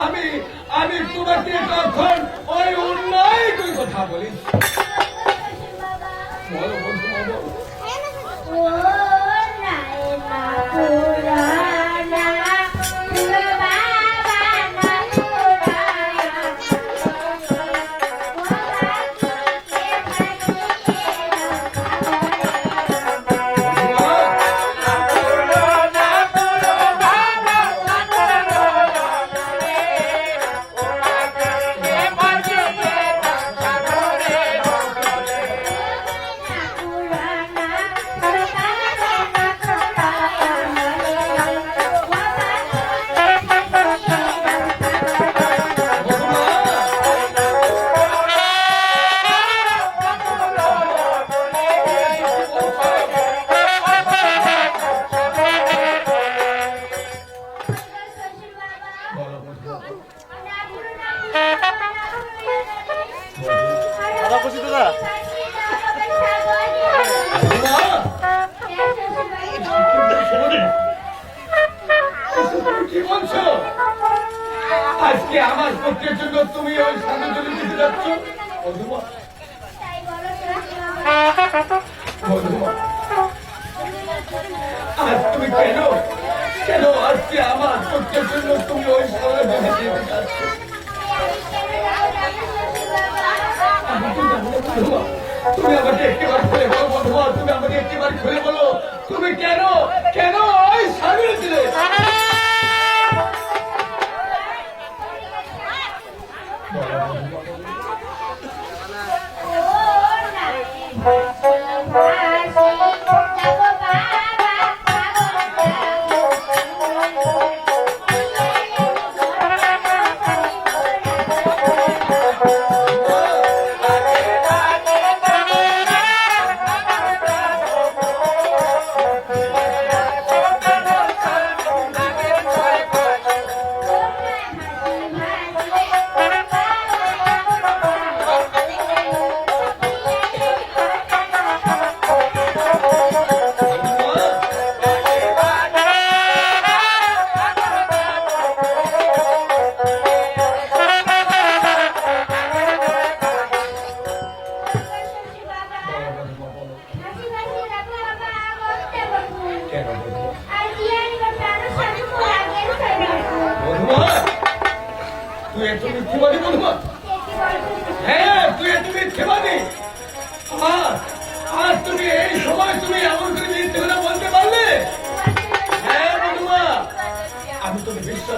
আমি আমি তোমাকে তখন ওই অন্যায় কথা বলি দাদা খুশি দাদা? আজকে আমার জন্য তুমি ওই স্বামী জন্য দিতে যাচ্ছ আজ তুমি কেন? কেন আজকে আমার পক্ষের জন্য তুমি ওই স্বামী জন্য দিতে যাচ্ছ? তুমি আমাকে একটিবার খুলে বলো বন্ধুবার তুমি আমাকে একটিবার খুলে বলো, তুমি কেন কেন ওই স্বামী দিলে কেন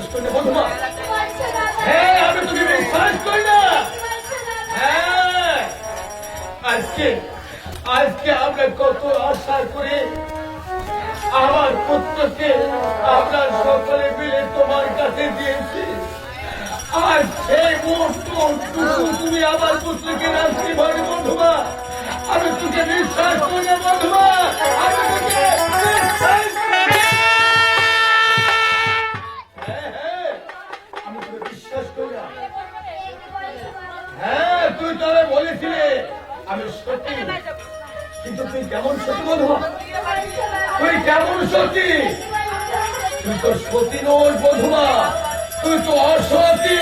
আমরা আমার পুত্রকে আমরা সকলে মিলে তোমার কাছে দিয়েছি আর সেই মুহূর্তটুকু তুমি আমার পুত্রকে রাখতে পারি বন্ধুমা আমি তোকে বিশ্বাস করি না, বন্ধুমা। আমি সত্যি। কিন্তু তুই কেমন সত্যি তুই কেমন সত্যি তুই তো সতী নোর বধুমা তুই তো অসতী।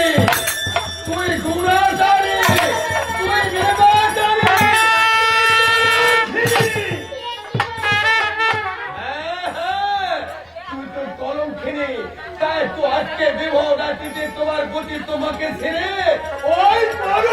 তুই গুণাচারী। তুই বেদাচারী হ্যাঁ, হ্যাঁ, তুই তো কলঙ্কিনী। তাই তো আজকে বিবাহ রাত্রিতে তোমার গতি তোমাকে ছেড়ে ওই চলে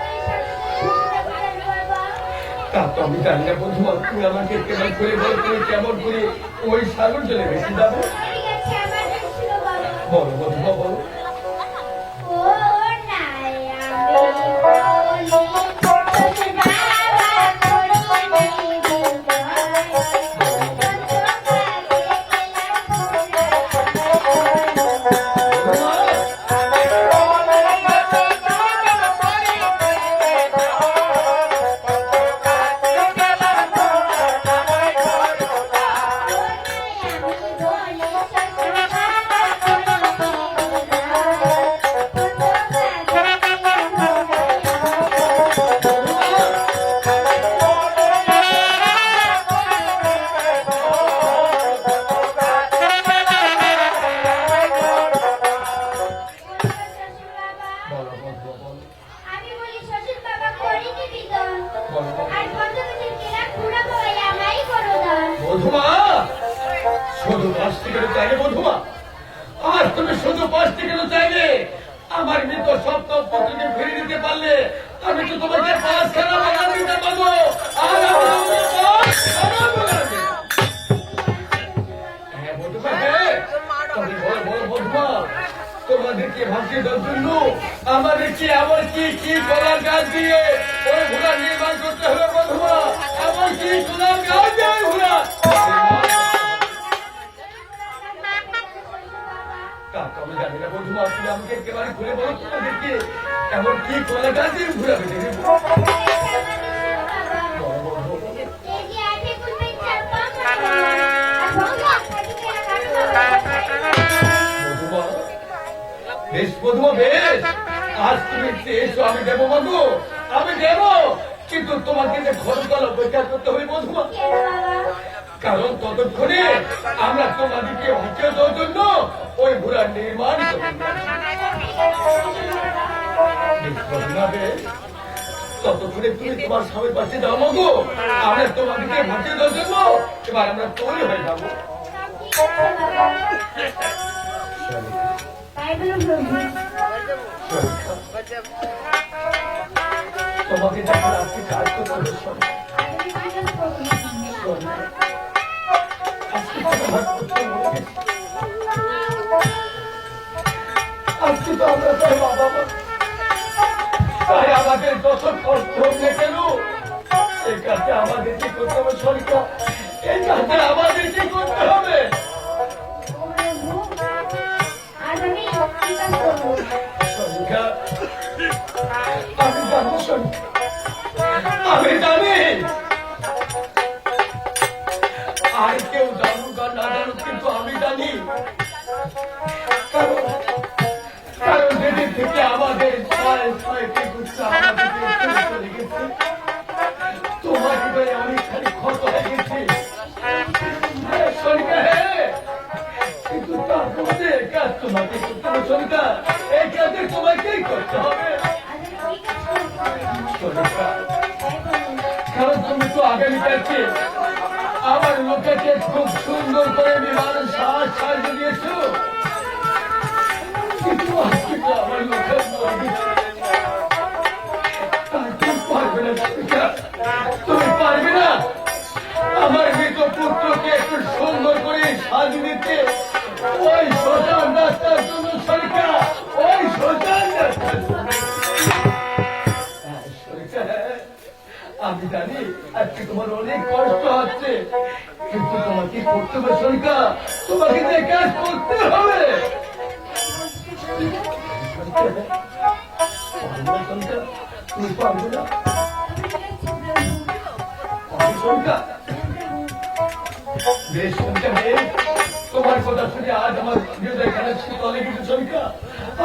আমি জানি না বন্ধু তুমি আমাকে কেমন করে বল কেমন করে ওই সাগর চলে গেছি যাবে? বলো বন্ধুমা মধুমা শুধু পাঁচটি কেন চাইলে মধুমা আর তুমি শুধু পাঁচটি কেন চাইলে। আমার মৃত সপ্তম পুত্রকে ফিরে দিতে পারলে আমি তো তোমাকে পাঁচ খানা বাগান পাঁচ। হ্যাঁ, হ্যাঁ। কি কি কলার গাছ দিয়ে? ওই ঘোড়া নির্মাণ করতে হবে মধুমা এমন কি দিয়ে ঘোড়া? বন্ধুমা তুমি আমাকে একেবারে খুলে বলো তোমাদেরকে এমন কি গাছ। দিয়ে ঘোরাবে বেশ মধুমা বেশ। আজ তুমি এসো, আমি দেবো মধু আমি দেবো। কিন্তু তোমাকে যে খরচল অপেক্ষা করতে হবে মধুমা কারণ ততক্ষণে আমরা তোমাদেরকে নির্মাণ ততক্ষণে তুমি তোমার স্বামীর পাশে যাও মধু আমরা তোমাদেরকে ভাসিয়ে দেওয়ার জন্য এবার আমরা তৈরি হয়ে যাব তোমাকে তাই আমাদের যত কষ্ট হোক না কেন এই কাজে আমাদের কি করতে হবে তুমি তো আগামীকালকে আমার লোকেকে খুব সুন্দর করে বিমান সাজ সাজিয়ে দিয়েছ। আমার মৃত পুত্রকে একটু সুন্দর করে সাজিয়ে দিতে। হবে সরকার, তোমাকে যে কাজ করতে হবে। তুমি পারবে তোমার কথা শুনে আজ আমার হৃদয় খানা শীতল হয়ে গেছে সনিকা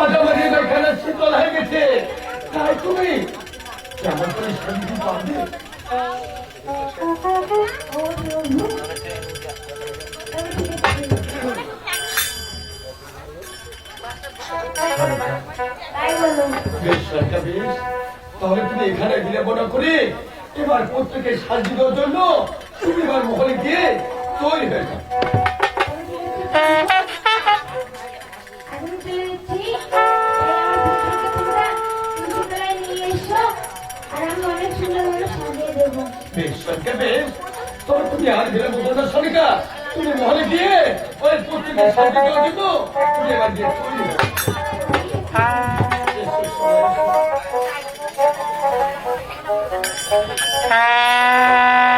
আজ আমার হৃদয় শীতল হয়ে গেছে। তাই তুমি কেমন করে শান্তি পাবে? বেশ তাহলে তুমি এখানে বিড়ম্বনা করে, এবার প্রত্যেকে সাহায্য দেওয়ার জন্য তুমি এবার মহলে গিয়ে তৈরি হয়ে যাও। পুত্রকে তবে তুমি আর বিড়ম্বনা না, সনিকা। তুমি মহলে গিয়ে ওই প্রত্যেকে সাহায্য দেওয়ার জন্য তুমি এবার গিয়ে তৈরি হয়ে। ค่ะ